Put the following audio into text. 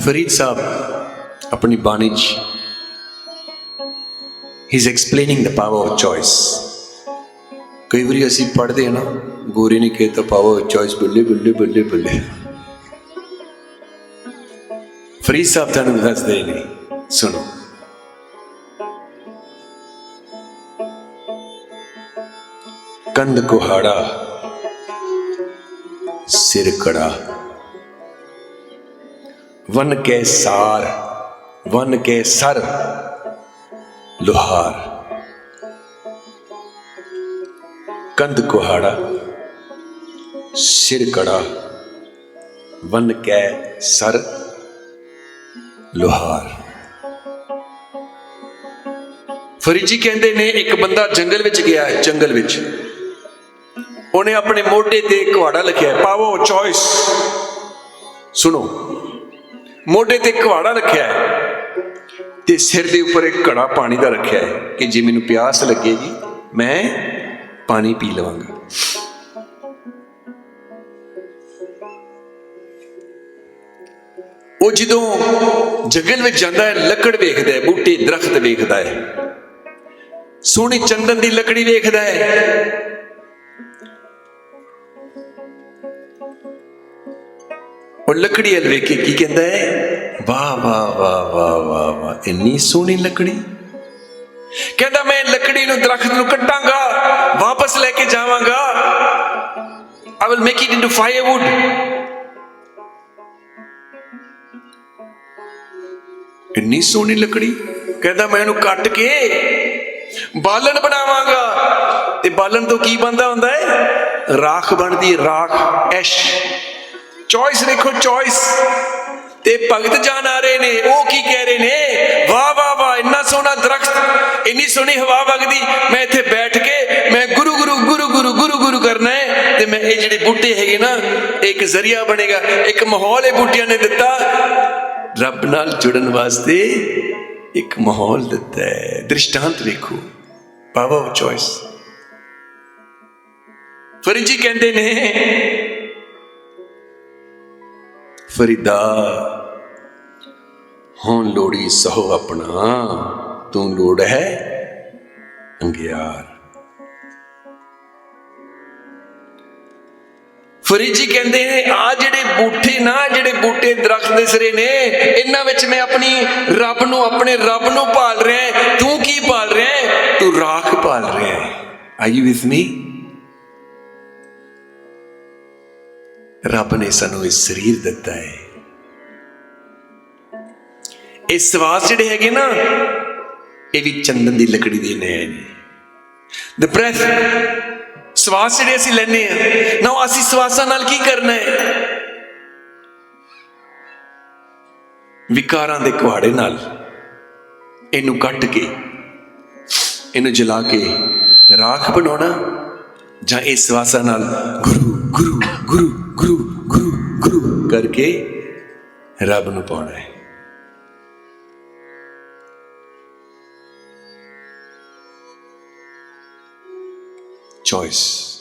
ਫਰੀਦ ਸਾਹਿਬ ਆਪਣੀ ਬਾਣੀ 'ਚ ਹੀ is explaining the power of choice ਕਈ ਵਾਰੀ ਅਸੀਂ ਪੜ੍ਹਦੇ ਹਾਂ ਨਾ ਗੋਰੇ ਨੇ ਕਿਹਾ ਪਾਵਰ ਆਫ ਚੋਇਸ ਬੱਲੇ ਬੱਲੇ ਬੱਲੇ ਬੱਲੇ ਫਰੀਦ ਸਾਹਿਬ ਤੁਹਾਨੂੰ ਦੱਸਦੇ ਨੇ ਸੁਣੋ ਕੰਧ ਕੁਹਾੜਾ ਸਿਰ ਕੜਾ ਵਨ ਕੇ ਸਾਰ, ਵਨ ਕੇ ਸਰ, ਲੋਹਾਰ। ਕੰਧ ਕੁਹਾੜਾ, ਸਿਰ ਕੜਾ, ਵਨ ਕੇ ਸਰ, ਲੋਹਾਰ। ਫਰੀਦ ਕਹਿੰਦੇ ਨੇ, ਇੱਕ ਬੰਦਾ ਜੰਗਲ ਵਿੱਚ ਗਿਆ ਹੈ, ਜੰਗਲ ਵਿੱਚ। ਉਹਨੇ ਆਪਣੇ ਮੋਢੇ ਤੇ ਕੁਹਾੜਾ ਲਿਖਿਆ ਪਾਵੋ ਚੋਇਸ ਸੁਣੋ। ਮੋਢੇ ਤੇ ਕੁਹਾੜਾ ਰੱਖਿਆ ਹੈ ਤੇ ਸਿਰ ਦੇ ਉੱਪਰ ਇੱਕ ਘੜਾ ਪਾਣੀ ਦਾ ਰੱਖਿਆ ਹੈ ਕਿ ਜੇ ਮੈਨੂੰ ਪਿਆਸ ਲੱਗੇਗੀ ਮੈਂ ਪਾਣੀ ਪੀ ਲਵਾਂਗਾ। ਉਹ ਜਦੋਂ ਜੰਗਲ ਵਿੱਚ ਜਾਂਦਾ ਹੈ, ਲੱਕੜ ਵੇਖਦਾ ਹੈ, ਬੂਟੇ ਦਰਖਤ ਵੇਖਦਾ ਹੈ, ਸੋਹਣੀ ਚੰਦਨ ਦੀ ਲੱਕੜੀ ਵੇਖਦਾ ਹੈ ਉਹ ਲੱਕੜੀ ਹਲ ਵੇਖ ਕੇ ਕੀ ਕਹਿੰਦਾ ਹੈ ਵਾਹ ਵਾਹ ਵਾਹ ਵਾਹ ਵਾਹ ਵਾਹ ਇੰਨੀ ਸੋਹਣੀ ਲੱਕੜੀ ਕਹਿੰਦਾ ਮੈਂ ਲੱਕੜੀ ਨੂੰ ਦਰਖਤ ਨੂੰ ਕੱਟਾਂਗਾ ਵਾਪਸ ਲੈ ਕੇ ਜਾਵਾਂਗਾ I will make it into firewood ਇੰਨੀ ਸੋਹਣੀ ਲੱਕੜੀ ਕਹਿੰਦਾ ਮੈਂ ਇਹਨੂੰ ਕੱਟ ਕੇ ਬਾਲਣ ਬਣਾਵਾਂਗਾ ਤੇ ਬਾਲਣ ਤੋਂ ਕੀ ਬੰਦਾ ਹੁੰਦਾ ਹੈ ਰਾਖ ਬਣਦੀ ਹੈ, ਰਾਖ ਐਸ਼ ਚੋਇਸ ਦੇਖੋ ਚੋਇਸ ਤੇ ਭਗਤ ਜਾਨ ਆ ਰਹੇ ਨੇ, ਉਹ ਕੀ ਕਹਿ ਰਹੇ ਨੇ? ਵਾਹ ਵਾਹ ਵਾਹ, ਇੰਨਾ ਸੋਹਣਾ ਦਰਖਤ, ਇੰਨੀ ਸੋਹਣੀ ਹਵਾ ਵਗਦੀ। ਮੈਂ ਇੱਥੇ ਬੈਠ ਕੇ, ਮੈਂ ਗੁਰੂ ਗੁਰੂ ਗੁਰੂ ਗੁਰੂ ਗੁਰੂ ਗੁਰੂ ਕਰਨਾ ਹੈ। ਤੇ ਮੈਂ ਇਹ ਜਿਹੜੇ ਬੂਟੇ ਹੈਗੇ ਨਾ, ਇਹ ਇੱਕ ਜ਼ਰੀਆ ਬਣੇਗਾ। ਇੱਕ ਮਾਹੌਲ ਇਹ ਬੂਟਿਆਂ ਨੇ ਦਿੱਤਾ। ਰੱਬ ਨਾਲ ਜੁੜਨ ਵਾਸਤੇ ਇੱਕ ਮਾਹੌਲ ਦਿੱਤਾ ਹੈ। ਦ੍ਰਿਸ਼ਟਾਂਤ ਵੇਖੋ। Power of choice Farid ji ਕਹਿੰਦੇ ਨੇ ਫਰੀਦਾ। ਹੁਣ ਲੋੜੀ ਸਹੋ ਆਪਣਾ, ਤੂੰ ਲੋੜ ਹੈ ਅੰਗਿਆਰ। ਫਰੀਦ ਜੀ ਕਹਿੰਦੇ ਨੇ, ਆ ਜਿਹੜੇ ਬੂਟੇ ਨਾ, ਜਿਹੜੇ ਬੂਟੇ ਦਰਖਤ ਦੇ ਸਿਰੇ ਨੇ, ਇਹਨਾਂ ਵਿੱਚ ਮੈਂ ਆਪਣੀ ਰੱਬ ਨੂੰ, ਆਪਣੇ ਰੱਬ ਨੂੰ ਪਾਲ ਰਿਹਾ ਤੂੰ ਕੀ ਪਾਲ ਰਿਹਾ ਤੂੰ ਰਾਖ ਪਾਲ ਰਿਹਾ I are you with me ਰੱਬ ਨੇ ਸਾਨੂੰ ਇਹ ਸਰੀਰ ਦਿੱਤਾ ਹੈ। ਇਹ ਸਵਾਸ ਜਿਹੜੇ ਹੈਗੇ ਨਾ, ਇਹ ਵੀ ਚੰਦਨ ਦੀ ਲੱਕੜੀ ਦੇ ਨੇ। ਦ ਬ੍ਰੈਥ ਸਵਾਸ ਜਿਹੜੇ ਅਸੀਂ ਲੈਨੇ ਆ ਨਾ ਅਸੀਂ ਸਵਾਸਾਂ ਨਾਲ ਕੀ ਕਰਨਾ ਹੈ? ਵਿਕਾਰਾਂ ਦੇ ਕੁਹਾੜੇ ਨਾਲ ਇਹਨੂੰ ਕੱਟ ਕੇ, ਇਹਨੂੰ ਜਲਾ ਕੇ ਰਾਖ ਬਣਾਉਣਾ ਜਾਂ ਇਹ ਸਵਾਸਾਂ ਨਾਲ ਗੁਰੂ ਗੁਰੂ ਗੁਰੂ ਗੁਰੂ ਗੁਰੂ ਗੁਰੂ ਕਰਕੇ ਰੱਬ ਨੂੰ ਪਾਉਣਾ ਹੈ choice